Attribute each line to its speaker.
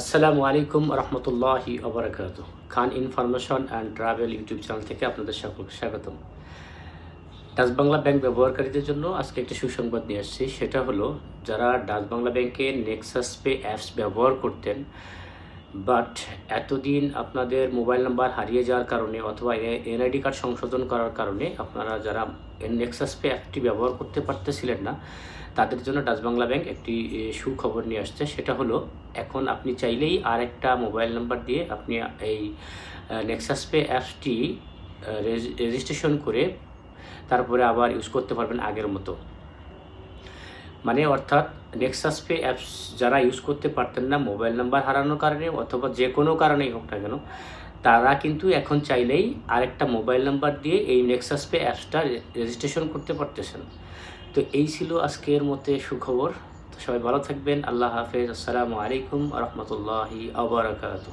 Speaker 1: আসসালামু আলাইকুম রহমতুল্লাহি অবরাকাত Khan information and travel YouTube channel থেকে আপনাদের সকলকে স্বাগতম। ডাচ বাংলা ব্যাংক ব্যবহারকারীদের জন্য আজকে একটি সুসংবাদ নিয়ে আসছি। সেটা হলো, যারা ডাচ বাংলা ব্যাংকে নেক্সাস পে অ্যাপস ব্যবহার করতেন বাট এতদিন আপনাদের মোবাইল নাম্বার হারিয়ে যাওয়ার কারণে অথবা এনআইডি কার্ড সংশোধন করার কারণে আপনারা যারা নেক্সাস পে অ্যাপটি ব্যবহার করতে পারতেছিলেন না, তাদের জন্য ডাচ বাংলা ব্যাংক একটি সুখবর নিয়ে আসছে। সেটা হলো, এখন আপনি চাইলেই আর একটা মোবাইল নাম্বার দিয়ে আপনি এই নেক্সাস পে অ্যাপসটি রেজিস্ট্রেশন করে তারপরে আবার ইউজ করতে পারবেন আগের মতো। মানে অর্থাৎ নেক্সাস পে অ্যাপস যারা ইউজ করতে পারতেন না মোবাইল নাম্বার হারানোর কারণে অথবা যে কোনো কারণেই হোক না কেন, তারা কিন্তু এখন চাইলেই আরেকটা মোবাইল নাম্বার দিয়ে এই নেক্সাস পে অ্যাপসটা রেজিস্ট্রেশন করতে পারতেছেন। তো এই ছিল আজকের মতে সুখবর। তো সবাই ভালো থাকবেন। আল্লাহ হাফেজ। আসসালামু আলাইকুম রহমতুল্লাহি আবরাকাতু